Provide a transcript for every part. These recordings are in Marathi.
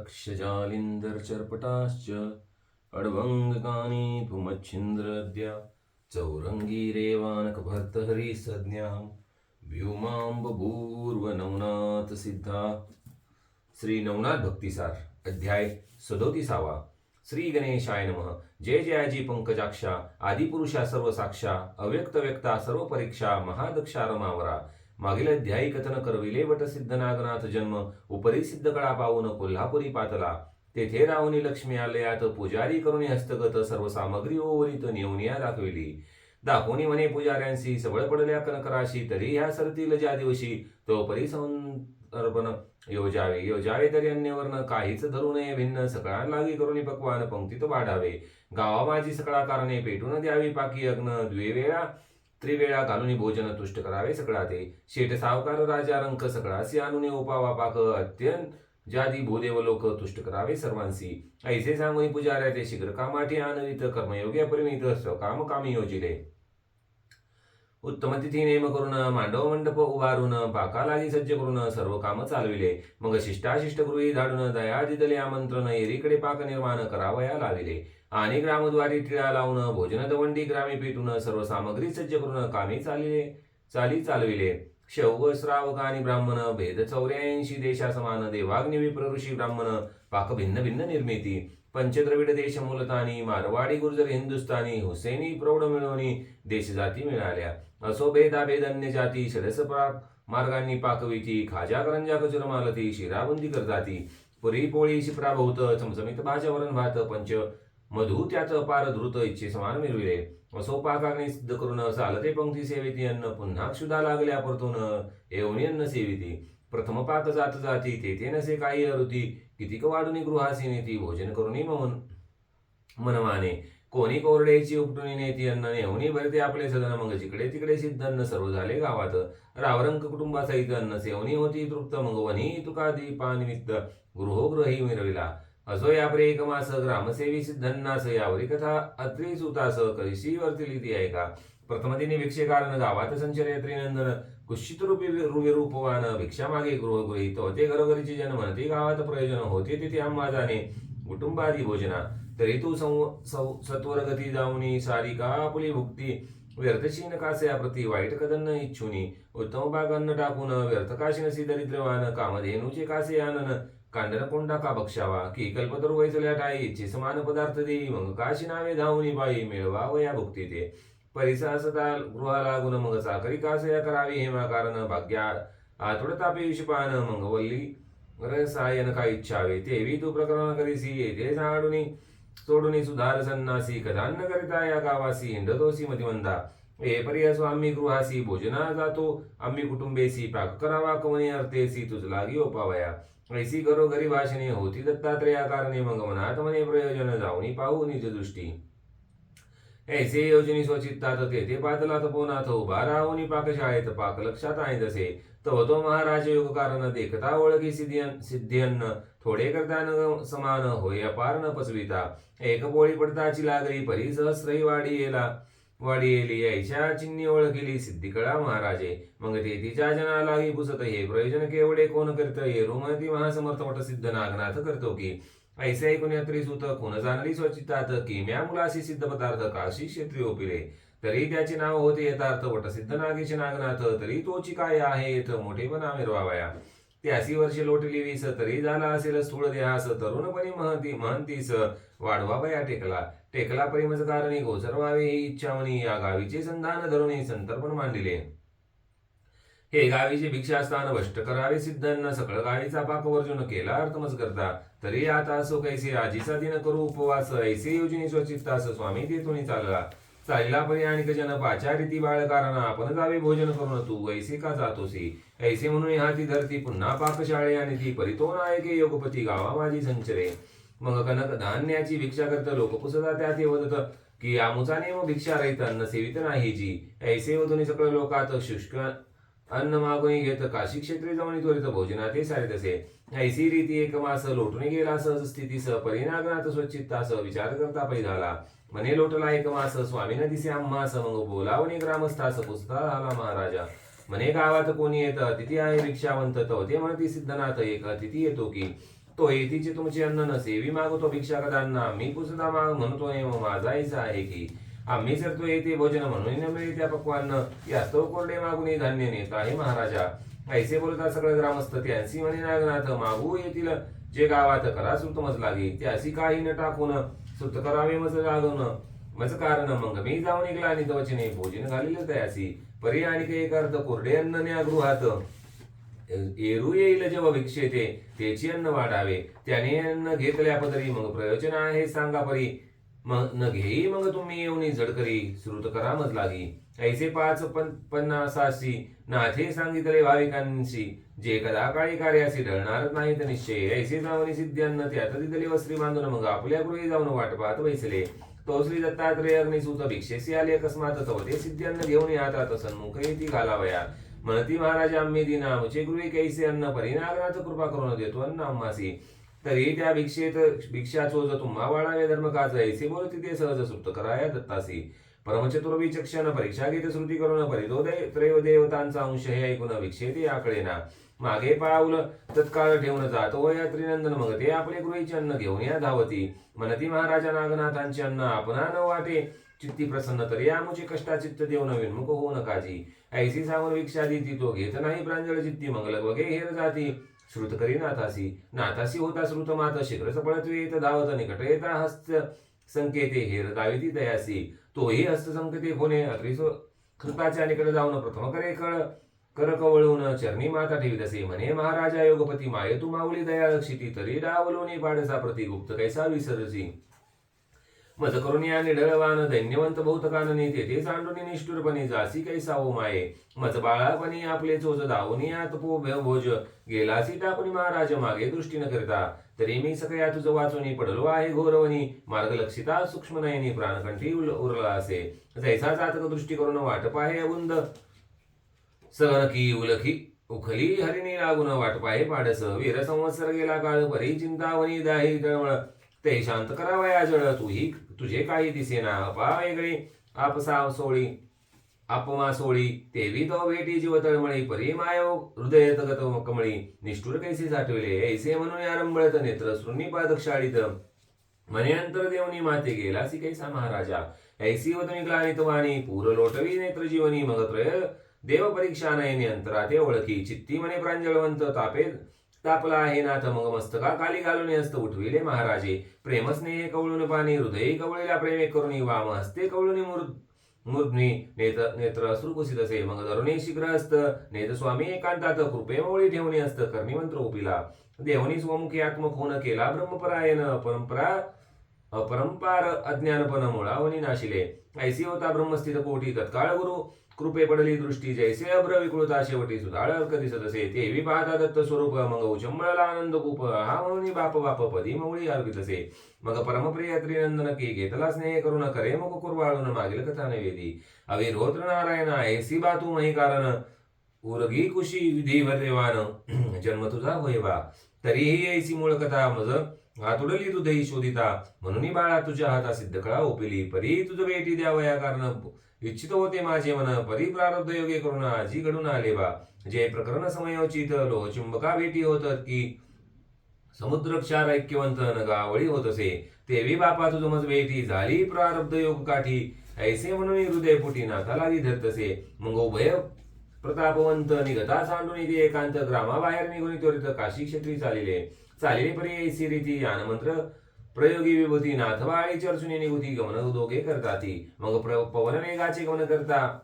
रक्षजालिन्दर्चर्पटाश्च अड्वङ्गकानि पुमच्छिन्द्रद्या चौरङ्गी रेवानकभर्तहरिसज्ञां व्योमांबभूर्वनवनाथ सिद्धा श्री नवनाथ भक्तिसार अध्याय सदोतीसावा श्री गणेशाय नमः। जय जयाजी पंकजाक्षा आदिपुरुषा सर्व साक्षा अव्यक्त व्यक्ता सर्व परीक्षा महादक्षा रमावरा मागील अध्यायी कथन करविले वट सिद्ध नागनाथ जन्म उपरी सिद्ध कळा पाहून कोल्हापुरी पातला. तेथे राहुनी लक्ष्मी आलयात पुजारी करुणी हस्तगत सर्व सामग्री ओवरीत नेवनिया दाखविली. दाखवणी म्हणे पुजाऱ्यांशी सबळ पडल्या कनकराशी तरी ह्या सरतील ज्या दिवशी तो परी अर्पण योजावे योजावे तरी अन्यवर्ण काहीच धरू नये भिन्न सकळा लागी करुणी पक्वान पंक्तीत वाढावे. गावा माझी सकळा कारणे पेटून द्यावी पाकी अग्न द्विवेळा त्रिवेळा घालून भोजन तुष्ट करावे सकळा ते शेठ सावकार राजा रंक सकळासी आणून उपावा पाक अत्यंत जादी भूदेव लोक तुष्ट करावे सर्वांसी. ऐसे सांगून पुजाऱ्या ते शीघ्र कामाठी आणवित कर्मयोगी अपरिमित स्वकाम कामी योजिले. उत्तम तिथी नेम करून मांडव मंडप उभारून पाकालाही सज्ज करून सर्व काम चालविले. मग शिष्टाशिष्ट गृही धाडून दया दिदले आमंत्रण एरीकडे पाक निर्माण करावया लाविले आणि ग्रामद्वारी टिळा लावून भोजन दवंडी ग्रामी पेटून सर्व सामग्री सज्ज करून कामे चालिले चाली चालविले. शौव श्रावक आणि ब्राह्मण भेद चौऱ्याऐंशी देशा समान देवाग्नी विप्र ब्राह्मण पाक भिन्न भिन्न निर्मिती. पंचद्रविड देश मूलतानी मारवाडी गुर्जर हिंदुस्थानी हुसेनी प्रौढ मिळवणी देश जाती मिळाल्या. असो भेदा जाती षडस मार्गांनी पाकविती खाजा करंजा कचुर मालती शिराबुंदी करताती पुरी पोळी शिप्रा बहुत चमचमीत भाज्या वरण भात पंच मधु त्यात पार धृत इच्छे समान मिळविले. असो पाकाग्नी सिद्ध करून चालते पंक्ती सेविती अन्न पुन्हा क्षुधा लागल्या परतून येऊनी अन्न सेविती. प्रथम पाक जात जाती तेथे नसे काही अरुती. कितीक वाढून गृहासी नेती भोजन करुनी ममन मनमाने. कोणी कोरड्याची उपटुनी नेती अन्न नेऊनी भरते आपले सदन मग जिकडे तिकडे सिद्ध अन्न सर्व झाले गावात. रावरंक कुटुंबासहित अन्न सेवनी होती तृप्त मग वनी तुका दीपानिमित्त गृहगृही मिरविला. असो यापरे एक मास ग्रामसेवी सिद्धन्नास यावरी कथा अत्री सुतास कशी वर्तिली ती ऐका का? प्रथमदिनी भिक्षेकारण गावात संचरे त्रिनंदन कुश्चित रूपी रूपवान भिक्षा मागे गृहगृहीत होते घरोघरीची जन म्हणते गावात प्रयोजन होते तिथे आम्हा जाणे कुटुंबादी भोजना. तरी तू सौ सत्वरगती जाऊनी सारी का भुक्ती व्यर्थशीन कासे प्रती वाईट कदन इच्छुनी उत्तम बागांना टाकून व्यर्थकाशीनसी दरिद्रवान कामधेनूचे कासे आनन कांडर कोंडा का बक्षावा की कल्पतरू वैचल्या टाई इच्छे समान पदार्थ देई मग काशी नावे धावनी बाई मिळवा या भुक्ती ते परिसासता गृहा लागून मग साखरी कासया करावी हेमा कारण भाग्या आतुडतापे विषपान मग वल्ली रसायन का इच्छावे तेवी तू प्रकरण करीसी येथे झाडुनी सोडून सुधार सन्नासी कदान्न करिता या गावासी हिंडतोसी मतिमंदा. हे पर्या स्वामी गृहासी भोजना जातो. आम्ही कुटुंबेसी पाक करावा कवने अर्थेसी तुझ लागी ओपावया. ऐसी करो घरी भाषणे होती दत्तात्रया कारणे मग मनात मने प्रयोजन जाऊनी पाहू निज दृष्टी. ऐसे योजनी स्वचित्तात ते पातला तपोनाथ उभा राहुनी पाकशाळेत पाक लक्षात आहे जसे. तव तो महाराज योग कारण देखता ओळखी सिद्धियन्न. थोडे करता न समान होय अपार न पसविता. एक पोळी पडताची लागली परी सहस्रही वाढी येला. वाडी येली ऐशा चिन्नी ओळखिली सिद्धिकळा महाराजे. मग ते तिच्या जना पुसत हे प्रयोजन केवढे? कोण करत? ये रोमती महासमर्थ वट सिद्ध नागनाथ करतो की? ऐसे ऐकून यात्री सुत कोण जाणली स्वचितात? किम्या मुलाशी सिद्ध पदार्थ काशी क्षेत्री ओपिले? तरी त्याचे नाव होते यथार्थ वट सिद्ध नागेचे नागनाथ तरी तोची काय आहे येथ मोठेपणा मिरवावया त्यासी वर्षे लोटली वीस तरी झाला असेल स्थूळ देहास तरुणपणी महती महंतीस. वाढवावया टेकला. टेकला प्रेमच कारणी गोचर व्हावे ही म्हणी. या गावीचे संधान धरून संतर्पण मांडिले. हे गावीचे भिक्षास्थान भ्रष्ट करावे सिद्धांना. सकळ गावीचा पाक वर्जून केला अर्थमच करता तरी आता असो कैसे आजीचा दिन करू उपवास. ऐसे योजने स्वचित्तास. स्वामी देतोनी चालला. चालला परी आणि जन पाचा रीती आपण जावे भोजन करून तू ऐसे का जातोसी? ऐसे म्हणून हाती धरती पुन्हा पाकशाळे आणि ती परितो नायके योगपती गावा माझी संचरे. मग कनक धान्याची भिक्षा करत लोक पुसता ते वदत की आमुचाने व भिक्षा रहित अन्न सेवित नाही जी. ऐसे वधुनी सकळ लोकात शुष्क अन्न मागून घेत काशी क्षेत्री जाऊन त्वरित भोजनात सारे तसे ऐसी रीती एक मास लोटून गेला सहज स्थितीस परिणागनाथ सह विचार करता पै मने लोटला एक मास स्वामीनं दिसे आम्हास मग बोलावणे ग्रामस्थास पुसता आला महाराजा. म्हणे गावात कोणी येत तिथे आहे भिक्षावंत तो. ते म्हणते सिद्धनाथ एक अतिथी येतो की तो येतीचे तुमचे अन्न नसे. मी मागतो भिक्षा कदांना मी पुसता माग म्हणतो माझा ऐसा आहे की आम्ही जर तो येते भोजन म्हणून मिळे त्या पक्वान्न. यास्तव कोरडे मागून धान्य नेत आहे महाराजा. ऐसे बोलता सगळं ग्रामस्थ त्यांसी म्हणे नागनाथ मागू येतील. जे गावात करा सुतमज लागे त्यासी काही न टाकून सुत करावे मज लागून मज कारण मग मी जाऊन निघला आणि वचने भोजन घालिले तयासी परी आणि एक अर्थ कोरडे अन्न न्या गृहात एरू येईल जेव्हा भिक्षेते त्याची अन्न वाढावे त्याने अन्न घेतल्या पदरी मग प्रयोजन आहे सांगा परी मग न घेई मग तुम्ही येऊन झडकरी श्रुत करा मज लागी. ऐसे पाच पन पन्नासाशी नाथे सांगितले भाविकांशी. जे कदा काळी कार्याशी ढळणारच नाही तर निश्चय. ऐसे जाऊन सिद्ध्यान्न त्यात तिथले वस्त्री बांधून मग आपल्या गृही जाऊन वाट पाहत बैसले. तो श्री दत्तात्रय अग्निसूत भिक्षेसी आले. अकस्मात तवते सिद्ध्यांना घेऊन यातात सन्मुख येती घालावया. म्हणती महाराज आम्ही दिना मुचे गृही कैसे अन्न परिनागनाथ कृपा करून देतो अन्न आम्हासी तरी त्या भिक्षेत भिक्षा चोज तुम्हा वाढावे धर्म काज ऐसे बोल तिथे सहज सुप्त कराया दत्तासी. परमचतुर विचक्षण परीक्षा घेत श्रुती करून परिदोदय त्रैव देवतांचा अंश हे ऐकून भिक्षेते आकळेना मागे पाऊल तत्काळ ठेवून जातो व या त्रिनंदन मग ते आपले गृहीचे अन्न घेऊन या धावती. मनती महाराजा नागनाथांचे अन्न आपणा न वाटे. चित्ती प्रसन्न तरी आमुचे कष्टा चित्त देऊन नवीन होऊ नकाजी ऐसी सावर भिक्षा देती तो घेत नाही प्रांजळ चित्ती मंगल वगे हेर जाती. श्रुत करी नाथासी नाथासी होता श्रुत माता शीघ्र सपळत येत धावत निकट येता हस्त. संकेते हेर दाविती दयासी. तोही हस्त संकेते होणे अत्रिसो कृताच्या निकट जाऊन प्रथम करे कळ. कर कवळून चरणी माता ठेवी असे म्हणे महाराजा योगपती माये तू माऊली दया रक्षिती तरी डावलोनी पाडसा प्रति गुप्त कैसा विसरसी? मज करून या निढळवान दैन्यवंत बहुतकानने तेथे सांडून निष्ठुरपणे जासी कैसा ओ माये. मज बाळापणी आपले चोच धावून पो भोज. गेलासी टाकून महाराज मागे दृष्टी न करता. तरी मी सगळ्या तुझं वाचून पडलो आहे घोरवणी. मार्ग लक्षिता सूक्ष्म नयनी प्राणकंठी उरला असे. जैसा जातक दृष्टी करून वाट पाहे अबुंद. सहनकी उलखी उखली हरिणी लागून वाट पाहे पाडस. वीर संवत्सर गेला काळ परी चिंतावणी दाही तळमळ. ते शांत करावया जळ. तुही तुझे काही दिसेना. अपा वेगळी. आपसाव सोळी. अपमा सोळी. तेवी तो भेटी जीव तळमळी परी मायो हृदय तगत कमळी. निष्ठुर कैसे साठविले. ऐसे म्हणून आरंभळत नेत्र सृणी पादक्षाळीत म्हणे अंतर देवनी माते गेला सी कैसा महाराजा. ऐसी वतनी ग्लानित वाणी. पूर लोटवी नेत्र जीवनी मग त्रय देव परीक्षा नयनी अंतरा ते ओळखी. चित्ती मने प्रांजळवंत तापे तापला आहे नाथ मग मस्तका खाली घालून हस्त उठविले महाराजे. प्रेमस्नेह कवळून पाणी हृदय कवळीला प्रेमे करून वाम हस्ते कवळून मूर् मूर्ध्नी नेत्र नेत्र अश्रू असे. मग दरुणी शीघ्र असत. नेत स्वामी एकांतात कृपे ठेवणे असत. कर्णिमंत्र उपिला. देवनी स्वमुखी आत्मक होण केला ब्रह्मपरायण. परंपरा अपरंपार अज्ञानपण मुळावनी नाशिले. ऐसी होता ब्रह्मस्थित कोटी. तत्काळ गुरु कृपे पडली दृष्टी जैसे अभ्र विकृता शेवटी सुधाळ अर्क दिसत असे तेही पाहता दत्त स्वरूप मग उचंबळला आनंद कूप. हा म्हणून बाप बाप पदी मवळी अर्पित असे. मग परमप्रिय त्रिनंदन की घेतला स्नेह करून करे मग कुरवाळून मागील कथा नैवेदी अविरोत्र नारायण ऐसी बातू मही कारण. उरगी कुशी विधी भरदेवान जन्म तुझा होयवा तरीही ऐसी मूळ कथा मज आतुडली तू देई शोधिता. म्हणून बाळा तुझ्या हाता सिद्ध कळा ओपिली परी तुझ भेटी द्यावया कारण. इच्छित होते माझे मन परी प्रारब्ध योगे करून आजी घडून आले बा. जे प्रकरण समयोचित लोहचुंबका भेटी होतात की समुद्र क्षार ऐक्यवंत नगावळी होत असे. तेवी बापा तुझ मज भेटी झाली प्रारब्ध योग काठी. ऐसे म्हणून हृदय पुटी नाथाला धरत असे. मग उभय प्रतापवंत निघता सांडून इथे एकांत ग्रामाबाहेर निघून त्वरित काशी क्षेत्री चालिले. चालिले परी ऐसी रीती यानमंत्र प्रयोगी विभूती नाथवाळी चर्चुनी निभूती गमन दोघे करताती मग प्र- पवन वेगाचे गमन करता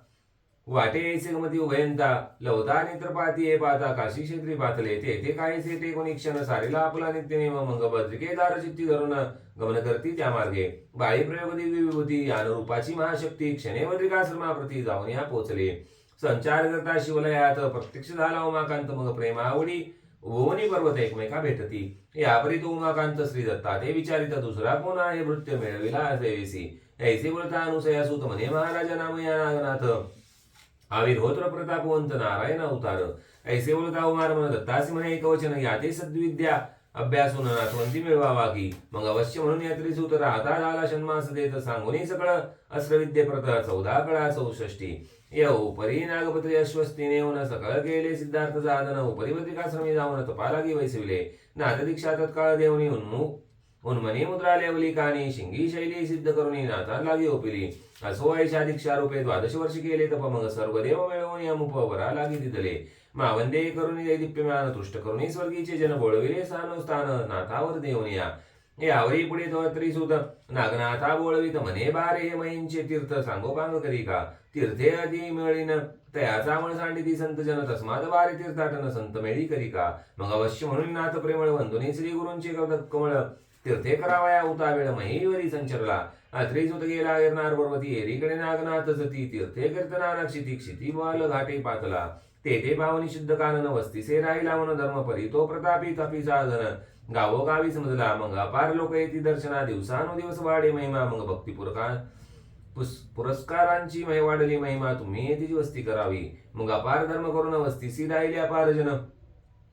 वाटे ऐसे गमती उभयंता लवता नेत्रपाती हे पाहता काशी क्षेत्री पातले तेथे काहीसे ते कोणी क्षण सारीला आपला नित्यनेम मग बद्रिकेदार चित्ती धरून गमन करती त्या मार्गे. बाळी प्रयोग दिव्य विभूती अनुरूपाची महाशक्ती क्षणे बद्रिकाश्रमाप्रती जाऊन या पोचले. संचार करता शिवलयात प्रत्यक्ष झाला उमाकांत मग प्रेमावडी भुवनी पर्वत एकमेका भेटती. यापरी तो उमाकांत श्री दत्ता ते विचारित दुसरा कोण आहे? नृत्य मिळविला देवेसी ऐसे बोलता अनुसया सुत म्हणे महाराजा नाम या नागनाथ. आविर्होत्र प्रतापवंत नारायण अवतार. ऐसे बोलता उमार म्हण दत्तासी म्हणे एक वचन याते सद्विद्या. अभ्यासून नाथवंती मिळवावा की. मग अवश्य म्हणून यात्री सूत राहता झाला षण्मास देत सांगून सगळं अस्त्रविद्ये प्रत चौदा कळा चौषष्टी. य उपरी नागपत्री अश्वस्तीने सकळ केले सिद्धार्थ साधन उपरी बद्रिकाश्रमी जाऊन तपालागी वैसविले. नाथ दीक्षा तत्काळ देवनी उन्मुख उन्मनी मुद्रा लेवली कानी शिंगी शैली सिद्ध करुणी नाथा लागी ओपिली. असो ऐशा दीक्षा रूपे द्वादश वर्ष केले तप मग सर्व देव मिळवून या मुपवरा लागी दिदले. मावंदे करुणी दैदिप्यमान तुष्ट करुणी स्वर्गीचे जन बोळविले स्थान स्थान नाथावर देवनिया यावरी पुढे तो त्रिसुत. नागनाथा बोळवित म्हणे बारे मैंचे तीर्थ सांगोपांग करी का? तीर्थे आधी मिळीन. तयाचा मळ सांडिती संत जन तस्मात बारे तीर्थाटन संत मेळी करी का? मग अवश्य म्हणून नाथ प्रेमळ वंदुनी श्री गुरूंचे कमळ. तीर्थे करावया उता वेळ महीवरी संचरला. त्रिसुत गेला गिरणार पर्वती एरीकडे नागनाथ जती तीर्थे कीर्तना क्षिती क्षिती बाल घाटे पातला. तेथे पावनी शुद्ध कानन वस्तीसे राहिला मन धर्म परी तो प्रतापी तपी साधन. गावोगावी समजला मग अपार लोक येती दर्शना दिवसानुदिवस वाढे महिमा मग भक्ती पुरस्कारांची मै वाढली महिमा तुम्ही येथे वस्ती करावी. मग अपार धर्म करून वस्तीसी राहिले अपार जन.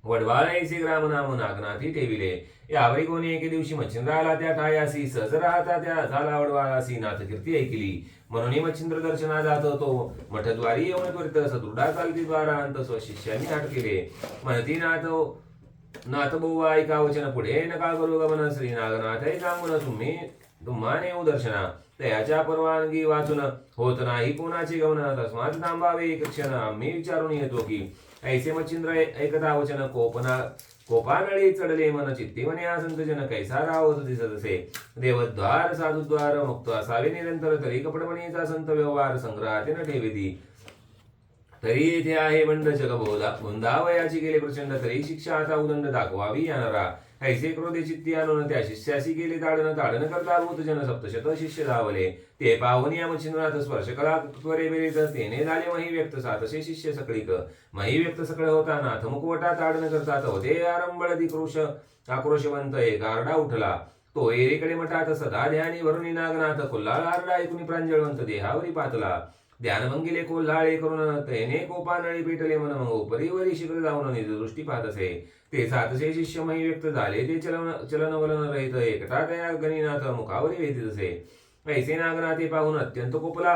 वडवाळायचे ग्राम नाम नागनाथी ठेविले. यावरी कोणी एके दिवशी मच्छिंद्र आला त्या ठायासी सहज राहता त्या झाला वडवाळासी नाथ कीर्ती ऐकली. म्हणून मच्छिंद्र दर्शना जात होतो. मठद्वारी येऊन करीत सदृढा चालती द्वारा अंत स्वशिष्यानी हाट केले. म्हणती नाथ नाथ बहु ऐका वचन पुढे नका गमन श्री नागनाथ हे तुम्ही दर्शना तयाच्या परवानगी वाचून होत नाही कोणाचे गमन तस्मात थांबावे एक क्षण आम्ही विचारून येतो की ऐसे मच्छिंद्र ऐकता वचन कोपना कोपानळी चढले मन चित्ती म्हणे हा संत जन कैसा रावत दिसत असे देवद्वार साधुद्वार मुक्त असावे निरंतर तरी कपडमणीचा संत व्यवहार संग्रहाते न ठेवेती। तरी येथे आहे बंड जग बोधा गोंधावयाची गेले प्रचंड तरी शिक्षा आता उदंड दाखवावी येणारा. ऐसे क्रोधे चित्ती आणून त्या शिष्याशी गेले ताडन ताडन करता भूत जन सप्तशत शिष्य धावले. ते पाहुनी या स्पर्श कला त्वरे बेरीत तेने झाले मही व्यक्त सातशे शिष्य सकळीक. मही व्यक्त सकळ होता नाथ मुकवटा ताडन करता होते आरंबळ दिक्रोश. आक्रोशवंत एक आरडा उठला. तो एरीकडे मठात सदा ध्यानी वरुणी नागनाथ कोल्हाळ आरडा ऐकुनी प्रांजळवंत देहावरी पातला. ध्यानभंगिले कोल्हाळे करून तेने कोपानळी पेटले मन मग उपरी शिखर जाऊन निज दृष्टी पाहत असे. ते सातशे शिष्यमही व्यक्त झाले ते चलन चलन वलन रहित एकटा त्या गणिनाथ मुखावरी वेधित असे. ऐसे नागनाथे पाहून अत्यंत कोपला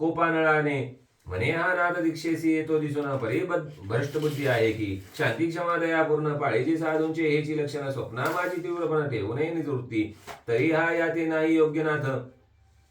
कोपानळाने म्हणे हा नाथ दीक्षेसी येतो दिसून परी भ्रष्ट बुद्धी आहे की शांती क्षमा दया पूर्ण पाळेची साधूंचे हेची लक्षण स्वप्ना माझी तीव्रपणा ठेवूनही निवृत्ती. तरी हा याते नाही योग्य नाथ.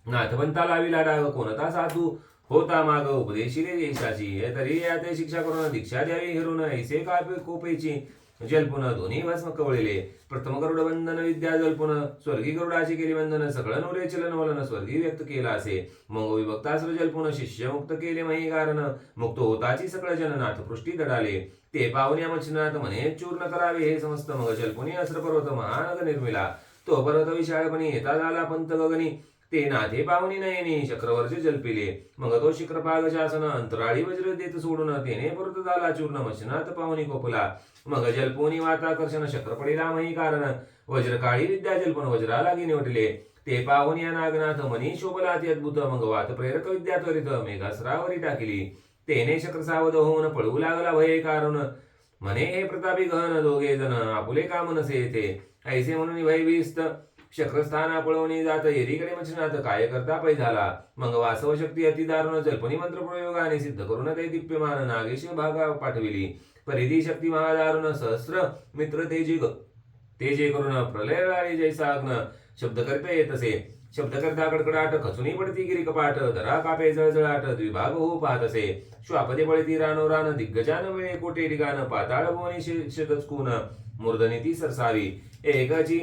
नाथवंता लाविला डाग कोणता साधू होता माग उपदेशिले देशाची हे तरी याते शिक्षा करून दीक्षा द्यावी हिरून ऐसे कापे कोपेची. जलपुन दोन्ही भस्म कवळिले. प्रथम गरुड बंधन विद्या जलपुन स्वर्गी गरुडाची केली बंधन सगळं नवरे चलन वलन स्वर्गी व्यक्त केला असे. मग विभक्तास्त्र जलपुन शिष्य मुक्त केले मही कारण मुक्त होताची सगळं जननाथ पृष्टी दडाले. ते पाहुण्या मच्छिनाथ म्हणे चूर्ण करावे हे समस्त मग जल्पुनी अस्त्र पर्वत महानग निर्मिला. तो पर्वत विशाळपणी येता झाला पंत गगनी. ते नाथे पाहुणी नयनी चक्रवर्ष जल्पिले. मग तो शिक्रपाग शासन अंतराळी वज्र देत सोडून तेने परत झाला चूर्ण मच्छनात पाहुणी कोपला. मग जलपोनी वाताकर्षण चक्र पडिला मही कारण. वज्रकाळी विद्या जलपण वज्राला लागी उठले. ते पाहुणी या नागनाथ मनी शोभला ती अद्भुत. मग वात प्रेरक विद्या त्वरित मेघासरावरी टाकली. तेने चक्र सावध होऊन पळवू लागला भय कारण. म्हणे हे प्रतापी गहन दोघे जण आपुले काम नसे ते ऐसे म्हणून भयभीस्त शक्रस्थाना पळवणी जात एरीकडे मच्छनाथ काय करता पै झाला. मग वासव शक्ती अतिदारुण जल्पनी मंत्र प्रयोगाने सिद्ध करून ते दिप्यमान नागेश भागा पाठविली. परिधी शक्ती महादारुण सहस्र मित्र तेजी तेजे करून प्रलय जैसा अग्न शब्द करता येत असे शब्द करता कडकडाट खचुनी पडती गिरी कपाट धरा कापे जळजळाट द्विभाग हो पाहत असे श्वापदे पळती रानो रान दिग्गजान वेळे कोटे ठिकाण पाताळ भुवनी शतचकून मूर्धनी ती सरसावी एकाची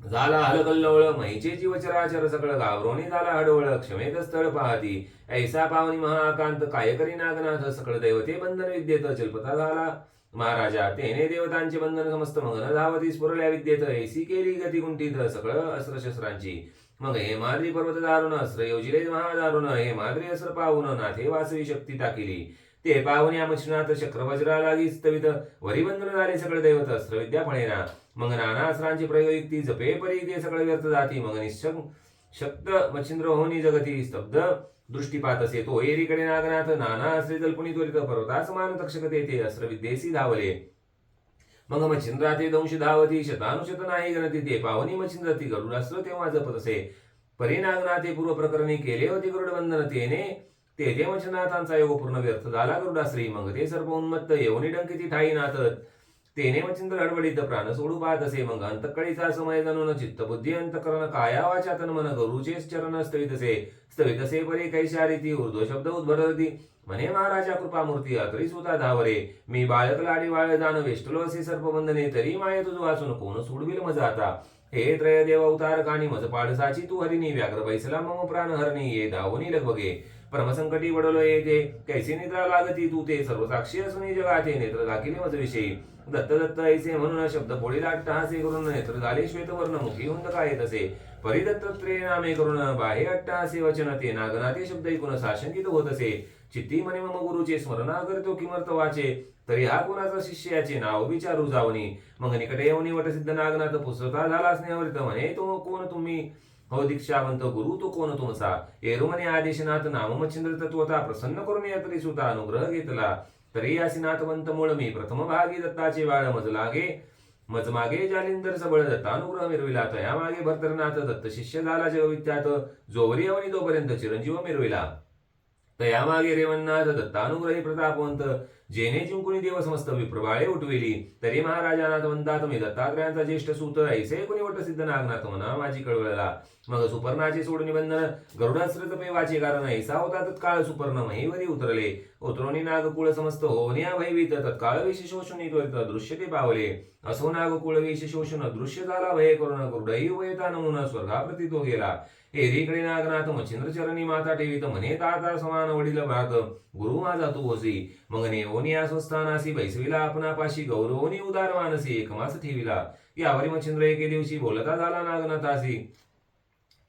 झाला हलकल्लोळ मैचे जीव चराचर सकळ गावरोनी झाला अडवळ क्षमेत स्थळ पाहती. ऐसा पावनी महाकांत कायकरी नागनाथ सकळ दैवते बंधन विद्येत जल्पता झाला. महाराजा तेने देवतांचे बंधन समस्त मगन धावती स्फुरल्या विद्येत ऐसी केली गती कुंठीत सकळ अस्त्रशस्त्रांची मग हे माद्री पर्वत दारुण अस्त्र योजिले महादारुण हे माद्री अस्त्र पाहून नाथे वासवी शक्ती टाकिली. ते पाहून या चक्रवज्रा लागी स्तवित वरिबंधन झाले सगळे दैवत अस्त्र विद्या फळेना मग नाना अस्त्रांची प्रयोयुक्ती जपे परी ते सगळे व्यर्थ जाती. मग निशक शक्त मच्छिंद्र होनी जगती स्तब्ध. दृष्टीपात असे तो एरीकडे नागनाथ. नाना अस्त्रे जल्पुनी त्वरित पर्वता समान तक्षक तेथे अस्त्र विद्येसी धावले. मग मच्छिंद्रा ते दंश धावती. शतानुशत नाही गणती. ते पावनी मच्छिंद्राती गरुड अस्त्र तेव्हा जपत असे. परिनागनाथे पूर्व प्रकरणी केले होते गरुड वंदन तेने ते वचनाथांचा योग पूर्ण व्यर्थ झाला गरुडाश्री मग ते सर्व उन्मत्त येऊनी डंकिती ठाई नाथत तेने वचिंत हडबडीत प्राण सोडू पाहत असे मग अंतकळीचा समय जाणून चित्त बुद्धी अंतकरण काया वाचा तन मन गरुचे चरण स्थवितसे स्थवितसे परे कैशा रीती उर्दो शब्द उद्भरती. म्हणे महाराजा कृपामूर्ती अतरी सुता धावरे. मी बाळक लाडी वाळ जाण वेष्टलो असे सर्पबंधने तरी माये तुझ वाचून कोण सोडविल मज आता? हे त्रय देव अवतार काणी मज पाडसाची तू हरिणी व्याघ्र बैसला मम प्राण हरणी ये धावनी लगबगे परमसंकटी वडलो येते कैसे निद्रा लागती तू ते? सर्व साक्षी असून जगाचे नेत्र दाखिले मज विषयी दत्त दत्त ऐसे म्हणून शब्द पोळी लाट हासे करून नेत्र झाले श्वेतवर्ण मुखी हुंद काय तसे. परिदत्तत्रे नामे करून बाहे अट्टहासे वचन ते. नागनाथे शब्द ऐकून साशंकित होत असे. चित्ती म्हणे मम गुरुचे स्मरणा करतो किमर्थ वाचे तरी हा कोणाचा शिष्याचे नाव विचारू जावणी मग निकटे येऊनी वटसिद्ध नागनाथ पुस्तका झाला स्नेहवृत म्हणे तो कोण तुम्ही? हो दीक्षावंत गुरु तो कोण तुमचा एरुमने आदेशनाथ नाममच्छिंद्र तत्वता प्रसन्न करून या तरी सुता अनुग्रह घेतला. तरी यासी मूळ मी प्रथम भागी दत्ताचे वाळ मज लागे मज मागे जालिंदर सबळ दत्तानुग्रह मिरविला. तया मागे भरतरनाथ दत्त शिष्य झाला जगविद्यात जोवरी अवनी तोपर्यंत चिरंजीव मिरविला. तया मागे दत्तानुग्रही प्रतापवंत जेने जिंकुनी देव समस्त विप्रबाळे उठविली. तरी महाराजानाथ म्हणता मी दत्तात्रयांचा ज्येष्ठ सूत ऐसे कुणी वट सिद्ध नागनाथ म्हणा माझी कळवळला. मग सुपर्णाचे सोड निबंधन गरुडाश्रत पेवाचे कारण ऐसा होता तत्काळ सुपर्ण महिवरी उतरले. उतरोनी नागकुळ समस्त होण्या भयभीत तत्काळ विष शोषून त्वरित दृश्य ते पावले. असो नागकुळ विष शोषण दृश्य झाला भय करून गरुडही वयता नमुना स्वर्गाप्रती तो गेला एरीकडे नागनाथ मच्छिंद्र चरणी माता ठेवीत म्हणे ताता समान वडील भात. गुरु माझा तू होसी मग नेवोनी स्वस्थानासी बैसविला आपणापाशी. गौरवनी उदार मानसी. एकमास ठेविला. यावरी मच्छिंद्र एके दिवशी बोलता झाला नागनाथासी.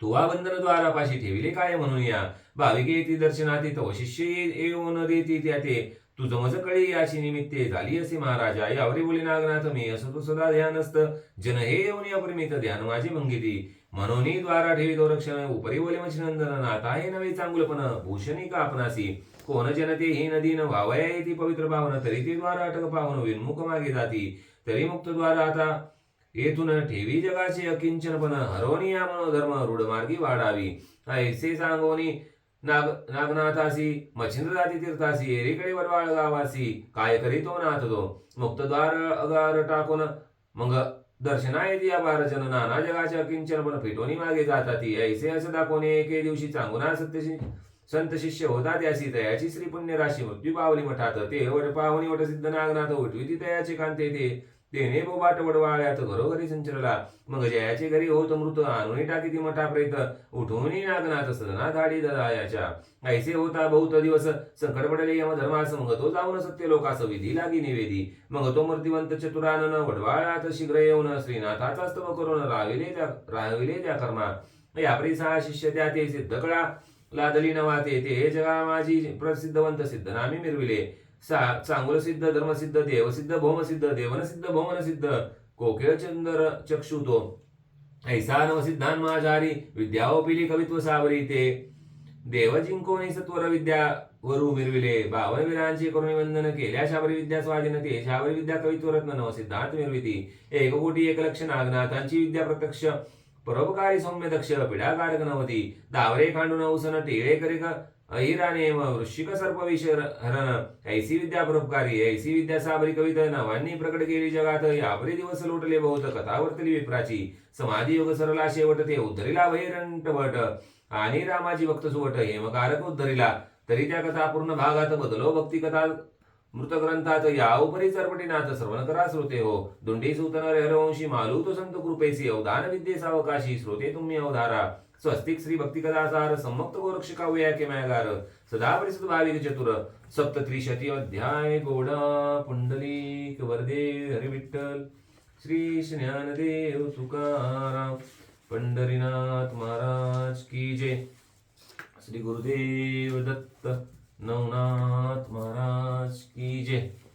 तुवा बंधन द्वारापाशी ठेविले काय म्हणून या? भाविके येती दर्शनाती तो शिष्य येऊन देती त्या ते तुझं मज कळी याची निमित्ते झाली असे महाराजा. यावरी बोली नागनाथ मी असं तू सदा ध्यान असत जन हे येऊन अपरिमित ध्यान माझी मंगिती. मनोनी द्वारा ठेवी रक्षण उपरी बोले मच्छिनंदन नाता हे नवे चांगलपण भूषणी का आपणासी? कोण जनते ही नदी न वावया येती पवित्र पावन तरी ते द्वारा अटक पावन विन्मुख मागे जाती. तरी मुक्त द्वारा आता येथून ठेवी जगाचे अकिंचनपण हरवणी या मनोधर्म रूढ मार्गी वाढावी. ऐसे सांगोनी नाग नागनाथासी मच्छिंद्र जाती तीर्थासी एरीकडे वरवाळ गावासी काय करीतो नाथ तो मुक्तद्वार अगार टाकून मग दर्शना येते या बार नाना जगाच्या किंचनपण फिटोनी मागे जाताती. ऐसे असं दाखवणे एके दिवशी चांगुना सत्यशी संत शिष्य होता त्यासी तयाची श्री पुण्य राशी मृत्यू पावली मठात. ते वट पावनी वट सिद्ध नागनाथ उठवी ती तयाचे कांते ते. देणे बोबाट वडवाळ्यात घरोघरी संचरला. मग जयाचे घरी होत मृत. आणून टाकी ती मठाप्रेत उठून नागनाथ सदना धाडी ददायाच्या ऐसे होता बहुत दिवस. संकट पडले यम धर्मास. मग तो जाऊन सत्य लोकास विधी लागी निवेदी. मग तो मूर्तिवंत चतुरानन वडवाळ्यात शीघ्र येऊन श्रीनाथाचा स्तव करून राविले त्या राविले त्या कर्मा. यापरी सहा शिष्य त्या ते सिद्ध कळा. लादली नवाते ते जगा माझी प्रसिद्धवंत सिद्ध नामी मिरविले. सा चांगुल सिद्ध धर्मसिद्ध देवसिद्ध भौमसिद्ध देवनसिद्ध भौमनसिद्ध कोकिळचंदर चंद्र चक्षु तो ऐसा नवसिद्धान माझारी विद्याओपिली कवित्व सावरी ते देव जिंकोनी सत्वर विद्या वरू मिरविले। बावन वीरांची वंदन केल्या शाबरी विद्या स्वाधीन ते शाबरी विद्या कवित्व रत्न नव सिद्धांत मिरविती। एक कोटी एक लक्ष नागनाथांची विद्या प्रत्यक्ष। परोपकारी सौम्य दक्ष पिढाकारक नवती। दावरे खांडून नवसन टिळे करिक अहिराने वृश्चिक सर्प हरण ऐसी विद्या परोपकारी ऐसी विद्या साबरी कविता नवांनी प्रकट केली जगात यापरी दिवस लोटले बहुत कथावर्तली विप्राची समाधी योग सरला शेवट ते उद्धरिला वैरंट वट आणि रामाची भक्त सुवट हेमकारक उद्धरिला तरी त्या कथा पूर्ण भागात बदलो भक्ती कथा मृत ग्रंथात या उपरी चरपटीनाथ श्रवण करा श्रोते हो दुंडी सूतन हरवंशी मालूत संत कृपेसी अवधान विद्येसावकाशी श्रोते तुम्ही अवधारा। स्वस्तिक श्री भक्ती कदासार सम्मुक्त गोरक्ष के केमयागार। सदा परिसुत भाविक चतुर। सप्त त्रिशती अध्याय गोडा पुंडलिक वरदे हरी विठ्ठल श्री ज्ञानदेव तुकाराम पंढरीनाथ महाराज की जय। श्री गुरुदेव दत्त। नवनाथ महाराज की जय.